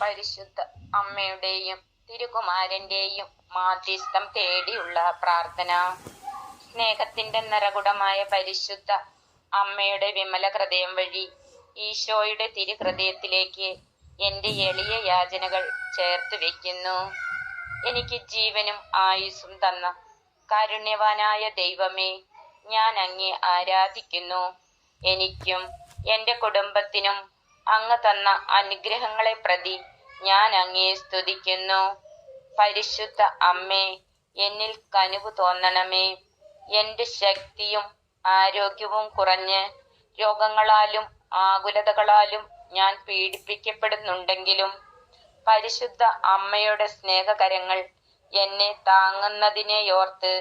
പരിശുദ്ധ അമ്മയുടെയും തിരുകുമാരന്റെയും മാധ്യസ്ഥം തേടിയുള്ള പ്രാർത്ഥന. സ്നേഹത്തിന്റെ നിറകുടമായ പരിശുദ്ധ അമ്മയുടെ വിമല ഹൃദയം വഴി ഈശോയുടെ തിരുഹൃദയത്തിലേക്ക് എന്റെ എളിയ യാചനകൾ ചേർത്ത് വെക്കുന്നു. എനിക്ക് ജീവനും ആയുസ്സും തന്ന കാരുണ്യവാനായ ദൈവമേ ഞാൻ അങ്ങേ ആരാധിക്കുന്നു. എനിക്കും എന്റെ കുടുംബത്തിനും അങ്ങ് തന്ന അനുഗ്രഹങ്ങളെ പ്രതി ഞാൻ അങ്ങയെ സ്തുതിക്കുന്നു. പരിശുദ്ധ അമ്മേ എന്നിൽ കനിവ് തോന്നണമേ. എന്റെ ശക്തിയും ആരോഗ്യവും കുറഞ്ഞ് രോഗങ്ങളാലും ആകുലതകളാലും ഞാൻ പീഡിപ്പിക്കപ്പെടുന്നുണ്ടെങ്കിലും പരിശുദ്ധ അമ്മയുടെ സ്നേഹകരങ്ങൾ എന്നെ താങ്ങുന്നതിനെയോർത്ത്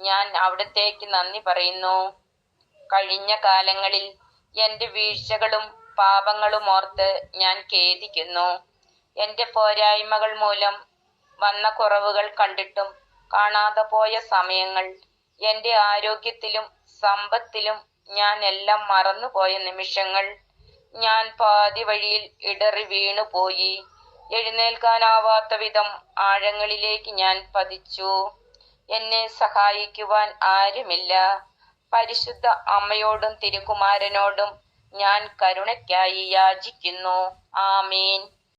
ഞാൻ അവിടത്തേക്ക് നന്ദി പറയുന്നു. കഴിഞ്ഞ കാലങ്ങളിൽ എന്റെ വീഴ്ചകളും പാപങ്ങളും ഓർത്ത് ഞാൻ ഖേദിക്കുന്നു. എന്റെ പോരായ്മകൾ മൂലം വന്ന കുറവുകൾ കണ്ടിട്ടും കാണാതെ പോയ സമയങ്ങൾ എന്റെ ആരോഗ്യത്തിലും സമ്പത്തിലും ഞാൻ എല്ലാം മറന്നുപോയ നിമിഷങ്ങൾ ഞാൻ പാതി വഴിയിൽ ഇടറി വീണുപോയി. എഴുന്നേൽക്കാനാവാത്ത വിധം ആഴങ്ങളിലേക്ക് ഞാൻ പതിച്ചു. എന്നെ സഹായിക്കുവാൻ ആരുമില്ല. പരിശുദ്ധ അമ്മയോടും തിരുകുമാരനോടും ഞാൻ കരുണയ്ക്കായി യാചിക്കുന്നു. ആമീൻ.